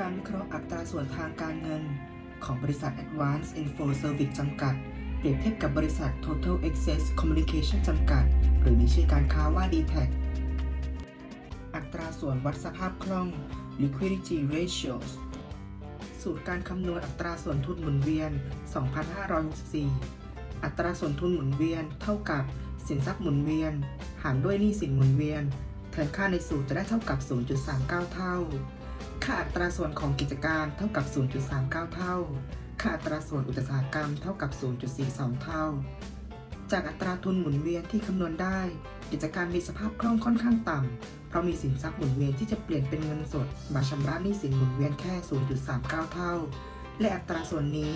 การวิเคราะห์อัตราส่วนทางการเงิน ของบริษัท Advanced Info Service จำกัด เปรียบเทียบกับบริษัท Total Access Communication จำกัด หรือมีชื่อการค้าว่า d t a c อัตราส่วนวัดสภาพคล่อง liquidity ratios สูตรการคำนวณอัตราส่วนทุนหมุนเวียน 2564 อัตราส่วนทุนหมุนเวียนเท่ากับสินทรัพย์หมุนเวียน หารด้วยหนี้สินหมุนเวียนแทนค่าในสูตรจะได้เท่ากับ 0.39 เท่า ค่าอัตราส่วนของกิจการเท่ากับ 0.39 เท่า ค่าอัตราส่วนอุตสาหกรรมเท่ากับ 0.42 เท่า จากอัตราทุนหมุนเวียนที่คำนวณได้ กิจการมีสภาพคล่องค่อนข้างต่ำ เพราะมีสินทรัพย์หมุนเวียนที่จะเปลี่ยนเป็นเงินสด มาชำระหนี้สินหมุนเวียนแค่ 0.39 เท่า และอัตราส่วนนี้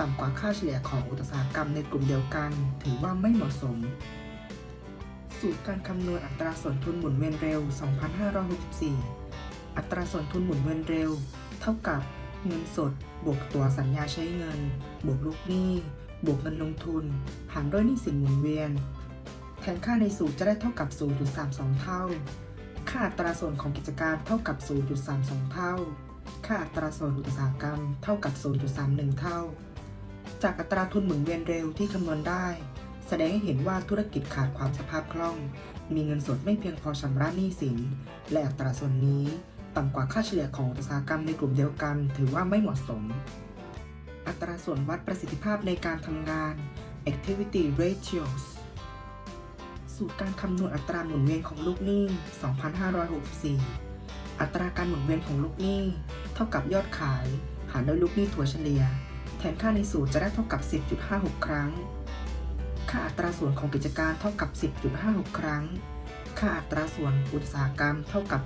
ต่ำกว่าค่าเฉลี่ยของอุตสาหกรรมในกลุ่มเดียวกัน ถือว่าไม่เหมาะสม สูตรการคำนวณอัตราส่วนทุนหมุนเวียนเร็ว 2564 อัตราส่วนทุนหมุนเวียนเร็ว เท่ากับเงินสด บวกตัวสัญญาใช้เงิน บวกลูกหนี้ บวกเงินลงทุน หารด้วยหนี้สินหมุนเวียน แทนค่าในสูตรจะได้เท่ากับ 0.32 เท่า ค่าอัตราส่วนของกิจการเท่ากับ 0.32 เท่า ค่าอัตราส่วนอุตสาหกรรมเท่ากับ 0.31 เท่า จากอัตราทุนหมุนเวียนเร็วที่คำนวณได้ แสดงให้เห็นว่าธุรกิจขาดความสภาพคล่อง มีเงินสดไม่เพียงพอชำระหนี้สิน และอัตราส่วนนี้ ต่ำกว่าค่าเฉลี่ยของอุตสาหกรรมในกลุ่มเดียวกัน ถือว่าไม่เหมาะสม อัตราส่วนวัดประสิทธิภาพในการทำงาน activity ratios สูตรการคำนวณอัตราหมุนเวียนของลูกหนี้ 2564 อัตราการหมุนเวียนของลูกหนี้ เท่ากับยอดขาย หารด้วยลูกหนี้ถัวเฉลี่ย แทนค่าในสูตรจะได้เท่ากับ 10.56 ครั้ง ค่าอัตราส่วนของกิจการเท่ากับ 10.56 ครั้ง ค่าอัตราส่วนอุตสาหกรรมเท่ากับ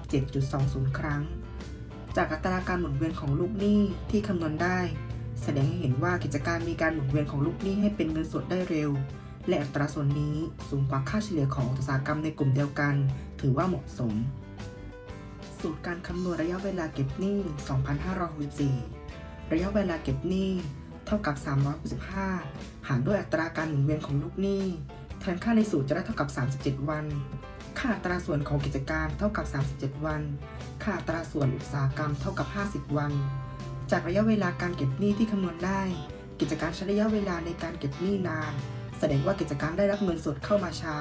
7.20 ครั้ง จากอัตราการหมุนเวียนของลูกหนี้ที่คำนวณได้ แสดงให้เห็นว่ากิจการมีการหมุนเวียนของลูกหนี้ให้เป็นเงินสดได้เร็ว และอัตราส่วนนี้สูงกว่าค่าเฉลี่ยของอุตสาหกรรมในกลุ่มเดียวกัน ถือว่าเหมาะสม สูตรการคำนวณระยะเวลาเก็บหนี้ 2564 ระยะเวลาเก็บหนี้เท่ากับ 365 หารด้วยอัตราการหมุนเวียนของลูกหนี้แทนค่าในสูตรจะได้เท่ากับ 37 วัน ค่าตราส่วนของกิจการเท่ากับ 37 วัน ค่าตราส่วนอุตสาหกรรมเท่ากับ 50 วัน จากระยะเวลาการเก็บหนี้ที่คำนวณได้ กิจการใช้ระยะเวลาในการเก็บหนี้นาน แสดงว่ากิจการได้รับเงินสดเข้ามาช้า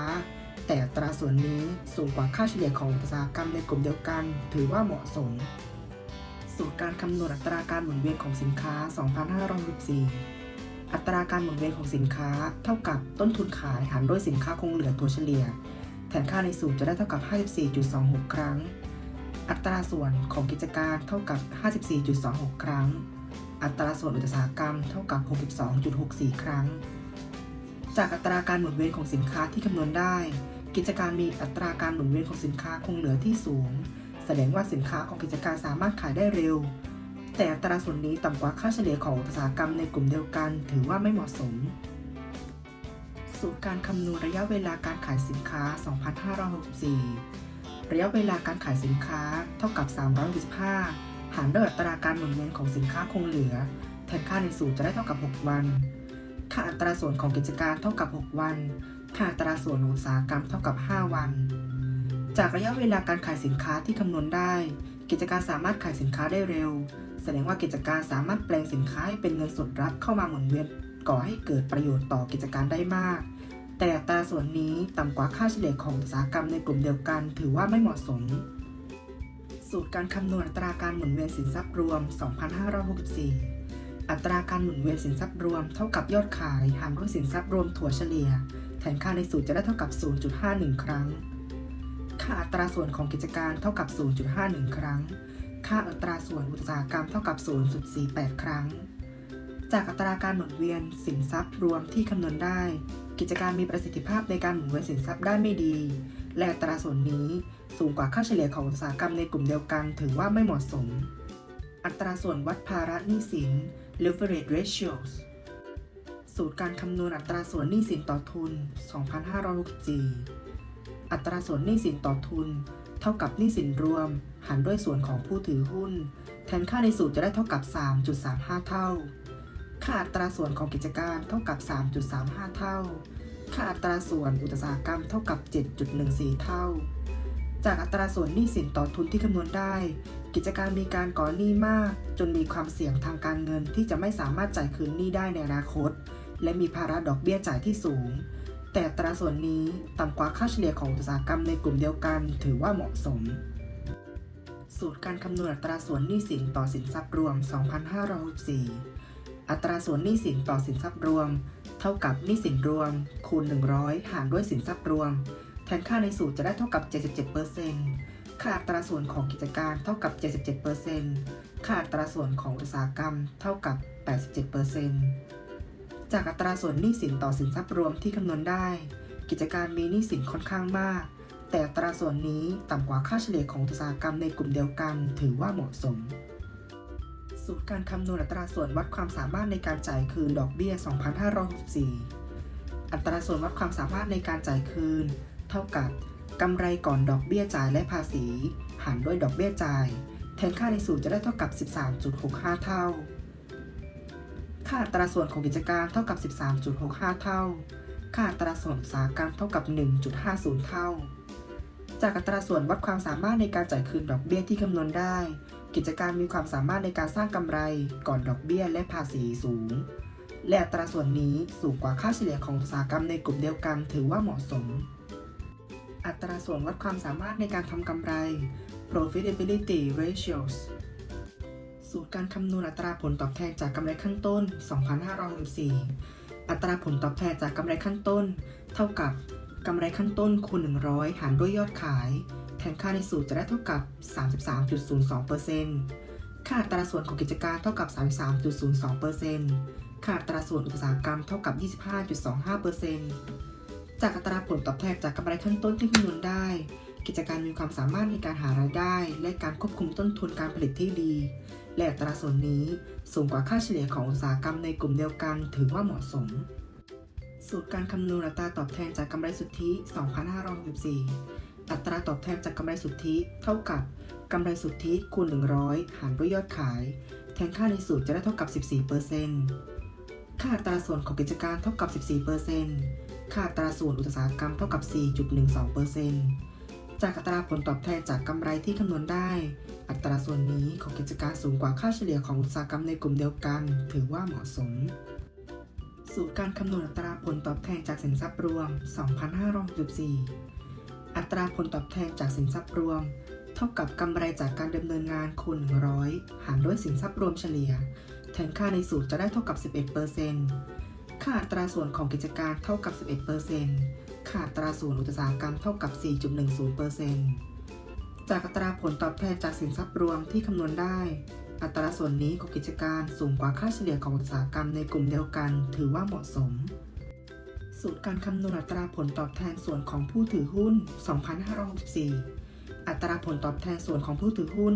แต่ตราส่วนนี้สูงกว่าค่าเฉลี่ยของอุตสาหกรรมในกลุ่มเดียวกัน ถือว่าเหมาะสม สูตรการคำนวณอัตราการหมุนเวียนของสินค้า 2564อัตราการหมุนเวียนของสินค้าเท่ากับต้นทุนขายหารด้วยสินค้าคงเหลือตัวเฉลี่ย แทนค่าในสูตรจะได้เท่ากับ 54.26 ครั้ง อัตราส่วนของกิจการเท่ากับ 54.26 ครั้ง อัตราส่วนอุตสาหกรรมเท่ากับ 62.64 ครั้ง จากอัตราการหมุนเวียนของสินค้าที่คำนวณได้ กิจการมีอัตราการหมุนเวียนของสินค้าคงเหลือที่สูง แสดงว่าสินค้าของกิจการสามารถขายได้เร็ว แต่อัตราส่วนนี้ต่ำกว่าค่าเฉลี่ยของอุตสาหกรรมในกลุ่มเดียวกัน ถือว่าไม่เหมาะสม สูตรการคำนวณระยะเวลาการขายสินค้า 2564 ระยะเวลาการขายสินค้าเท่ากับ 365 หารด้วยอัตราการหมุนเวียนของสินค้าคงเหลือ แทนค่าในสูตรจะได้เท่ากับ 6 วัน ค่าอัตราส่วนของกิจการเท่ากับ 6 วัน ค่าอัตราส่วนอุตสาหกรรมเท่ากับ 5 วัน จากระยะเวลาการขายสินค้าที่คำนวณได้ กิจการสามารถขายสินค้าได้เร็ว แสดงว่ากิจการสามารถแปลงสินค้าให้เป็นเงินสดรับเข้ามาหมุนเวียนก่อให้เกิดประโยชน์ต่อกิจการได้มาก แต่อัตราส่วนนี้ต่ำกว่าค่าเฉลี่ยของอุตสาหกรรมในกลุ่มเดียวกัน ถือว่าไม่เหมาะสม สูตรการคำนวณอัตราการหมุนเวียนสินทรัพย์รวม 2564 อัตราการหมุนเวียนสินทรัพย์รวม เท่ากับยอดขายหารด้วยสินทรัพย์รวมถั่วเฉลี่ย แทนค่าในสูตรจะได้เท่ากับ 0.51 ครั้ง ค่าอัตราส่วนของกิจการเท่ากับ 0.51 ครั้ง ค่าอัตราส่วนอุตสาหกรรมเท่ากับ 0.48 ครั้ง จากอัตราการหมุนเวียนสินทรัพย์รวมที่คำนวณได้ กิจการมีประสิทธิภาพในการหมุนเวียนสินทรัพย์ได้ไม่ดี และอัตราส่วนนี้สูงกว่าค่าเฉลี่ยของอุตสาหกรรมในกลุ่มเดียวกันถือว่าไม่เหมาะสม อัตราส่วนวัดภาระหนี้สิน leverage ratios สูตรการคำนวณอัตราส่วนหนี้สินต่อทุน 2564 อัตราส่วนหนี้สินต่อทุน เท่ากับหนี้สินรวม หารด้วยส่วนของผู้ถือหุ้น แทนค่าในสูตรจะได้เท่ากับ 3.35 เท่า ค่าอัตราส่วนของกิจการเท่ากับ 3.35 เท่า ค่าอัตราส่วนอุตสาหกรรมเท่ากับ 7.14 เท่า จากอัตราส่วนหนี้สินต่อทุนที่คำนวณได้ กิจการมีการก่อหนี้มาก จนมีความเสี่ยงทางการเงินที่จะไม่สามารถจ่ายคืนหนี้ได้ในอนาคต และมีภาระดอกเบี้ยจ่ายที่สูง แต่อัตราส่วนนี้ต่ำกว่าค่าเฉลี่ยของอุตสาหกรรมในกลุ่มเดียวกัน ถือว่าเหมาะสมสูตรการคำนวณอัตราส่วนหนี้สินต่อสินทรัพย์รวม 2564 อัตราส่วนหนี้สินต่อสินทรัพย์รวม เท่ากับหนี้สินรวม คูณ 100 หารด้วยสินทรัพย์รวม แทนค่าในสูตรจะได้เท่ากับ 77%ค่าอัตราส่วนของกิจการเท่ากับ 77%ค่าอัตราส่วนของอุตสาหกรรมเท่ากับ 87%จากอัตราส่วนหนี้สินต่อสินทรัพย์รวมที่คำนวณได้ กิจการมีหนี้สินค่อนข้างมาก แต่อัตราส่วนนี้ต่ำกว่าค่าเฉลี่ยของอุตสาหกรรมในกลุ่มเดียวกัน ถือว่าเหมาะสม สูตรการคำนวณอัตราส่วนวัดความสามารถในการจ่ายคืนดอกเบี้ย 2564 อัตราส่วนวัดความสามารถในการจ่ายคืน เท่ากับกำไรก่อนดอกเบี้ยจ่ายและภาษี หารด้วยดอกเบี้ยจ่าย แทนค่าในสูตรจะได้เท่ากับ 13.65 เท่า ค่าอัตราส่วนของกิจการเท่ากับ 13.65 เท่า ค่าอัตราส่วนอุตสาหกรรมเท่ากับ 1.50 เท่า จากอัตราส่วนวัดความสามารถในการจ่ายคืนดอกเบี้ยที่คำนวณได้ กิจการมีความสามารถในการสร้างกำไรก่อนดอกเบี้ยและภาษีสูง และอัตราส่วนนี้สูงกว่าค่าเฉลี่ยของอุตสาหกรรมในกลุ่มเดียวกันถือว่าเหมาะสม อัตราส่วนวัดความสามารถในการทำกำไร profitability ratios สูตรการคำนวณอัตราผลตอบแทนจากกำไรขั้นต้น 2564 อัตราผลตอบแทนจากกำไรขั้นต้น เท่ากับ กำไรขั้นต้นคูณ 100 หารด้วยยอดขาย แทนค่าในสูตรจะได้เท่ากับ 33.02%ค่าอัตราส่วนของกิจการเท่ากับ 33.02%ค่าอัตราส่วนอุตสาหกรรมเท่ากับ 25.25%จากอัตราผลตอบแทนจากกำไรขั้นต้นที่คำนวณได้ กิจการมีความสามารถในการหารายได้ และการควบคุมต้นทุนการผลิตที่ดี และอัตราส่วนนี้สูงกว่าค่าเฉลี่ยของอุตสาหกรรมในกลุ่มเดียวกันถือว่าเหมาะสม สูตรการคำนวณอัตราตอบแทนจากกำไรสุทธิ 2564 อัตราตอบแทนจากกำไรสุทธิ เท่ากับกำไรสุทธิคูณ 100 หารด้วยยอดขาย แทนค่าในสูตรจะได้เท่ากับ 14%ค่าอัตราส่วนของกิจการเท่ากับ 14%ค่าอัตราส่วนอุตสาหกรรมเท่ากับ 4.12%จากอัตราผลตอบแทนจากกำไรที่คำนวณได้ อัตราส่วนนี้ของกิจการสูงกว่าค่าเฉลี่ยของอุตสาหกรรมในกลุ่มเดียวกัน ถือว่าเหมาะสม สูตรการคำนวณอัตราผลตอบแทนจากสินทรัพย์รวม 2564 อัตราผลตอบแทนจากสินทรัพย์รวม เท่ากับกำไรจากการดำเนินงานคูณ 100 หารด้วยสินทรัพย์รวมเฉลี่ย แทนค่าในสูตรจะได้เท่ากับ 11%ค่าอัตราส่วนของกิจการเท่ากับ 11%ค่าอัตราส่วนอุตสาหกรรมเท่ากับ 4.10%จากอัตราผลตอบแทนจากสินทรัพย์รวมที่คำนวณได้ อัตราส่วนนี้ของกิจการสูงกว่าค่าเฉลี่ยของอุตสาหกรรมในกลุ่มเดียวกัน ถือว่าเหมาะสม สูตรการคำนวณอัตราผลตอบแทนส่วนของผู้ถือหุ้น 2564 อัตราผลตอบแทนส่วนของผู้ถือหุ้น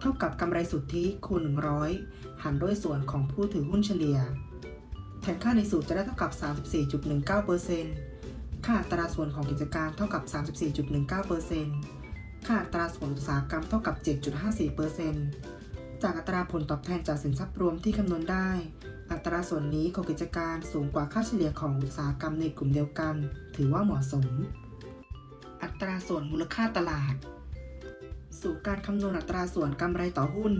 เท่ากับกำไรสุทธิคูณ 100 หารด้วยส่วนของผู้ถือหุ้นเฉลี่ย แทนค่าในสูตรจะได้เท่ากับ 34.19%ค่าอัตราส่วนของกิจการเท่ากับ 34.19%ค่าอัตราส่วนอุตสาหกรรมเท่ากับ 7.54% จากอัตราผลตอบแทนจากสินทรัพย์รวมที่คำนวณได้ อัตราส่วนนี้ของกิจการสูงกว่าค่าเฉลี่ยของอุตสาหกรรมในกลุ่มเดียวกัน ถือว่าเหมาะสม อัตราส่วนมูลค่าตลาด สูตรการคำนวณอัตราส่วนกำไรต่อหุ้น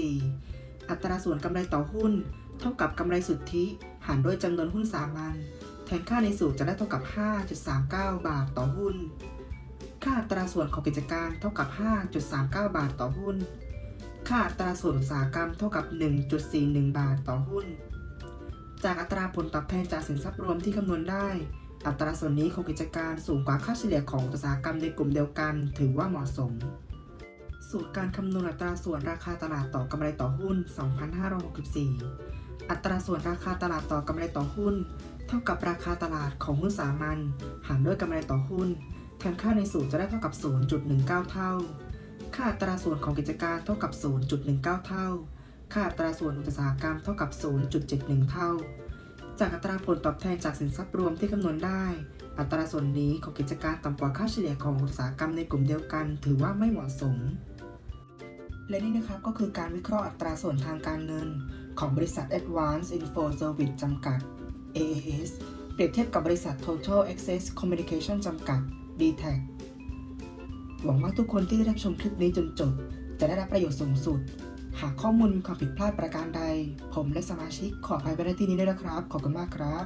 2564 อัตราส่วนกำไรต่อหุ้น เท่ากับกำไรสุทธิหารด้วยจำนวนหุ้นสามัญแทนค่าในสูตรจะได้เท่ากับ 5.39 บาทต่อหุ้น ค่าอัตราส่วนของกิจการเท่ากับ 5.39 บาทต่อหุ้น ค่าอัตราส่วนอุตสาหกรรมเท่ากับ 1.41 บาทต่อหุ้น จากอัตราผลตอบแทนจากสินทรัพย์รวมที่คำนวณได้ อัตราส่วนนี้ของกิจการสูงกว่าค่าเฉลี่ยของอุตสาหกรรมในกลุ่มเดียวกัน ถือว่าเหมาะสม สูตรการคำนวณอัตราส่วนราคาตลาดต่อกำไรต่อหุ้น 2564 อัตราส่วนราคาตลาดต่อกำไรต่อหุ้น เท่ากับราคาตลาดของหุ้นสามัญหารด้วยกำไรต่อหุ้นแทนค่าในสูตรจะได้เท่ากับ 0.19 เท่า ค่าอัตราส่วนของกิจการเท่ากับ 0.19 เท่า ค่าอัตราส่วนอุตสาหกรรมเท่ากับ 0.71 เท่า จากอัตราผลตอบแทนจากสินทรัพย์รวมที่คำนวณได้ อัตราส่วนนี้ของกิจการต่ำกว่าค่าเฉลี่ยของอุตสาหกรรมในกลุ่มเดียวกัน ถือว่าไม่เหมาะสม และนี่นะครับก็คือการวิเคราะห์อัตราส่วนทางการเงิน ของบริษัท Advanced Info Service จำกัด AAS เปรียบเทียบกับบริษัท Total Access Communication จำกัด DTAC หวังว่าทุกคนที่ได้รับชมคลิปนี้จนจบ จะได้รับประโยชน์สูงสุด หากข้อมูลมีความผิดพลาดประการใด ผมและสมาชิกขออภัยไว้ณที่นี้ด้วยนะครับ ขอบคุณมากครับ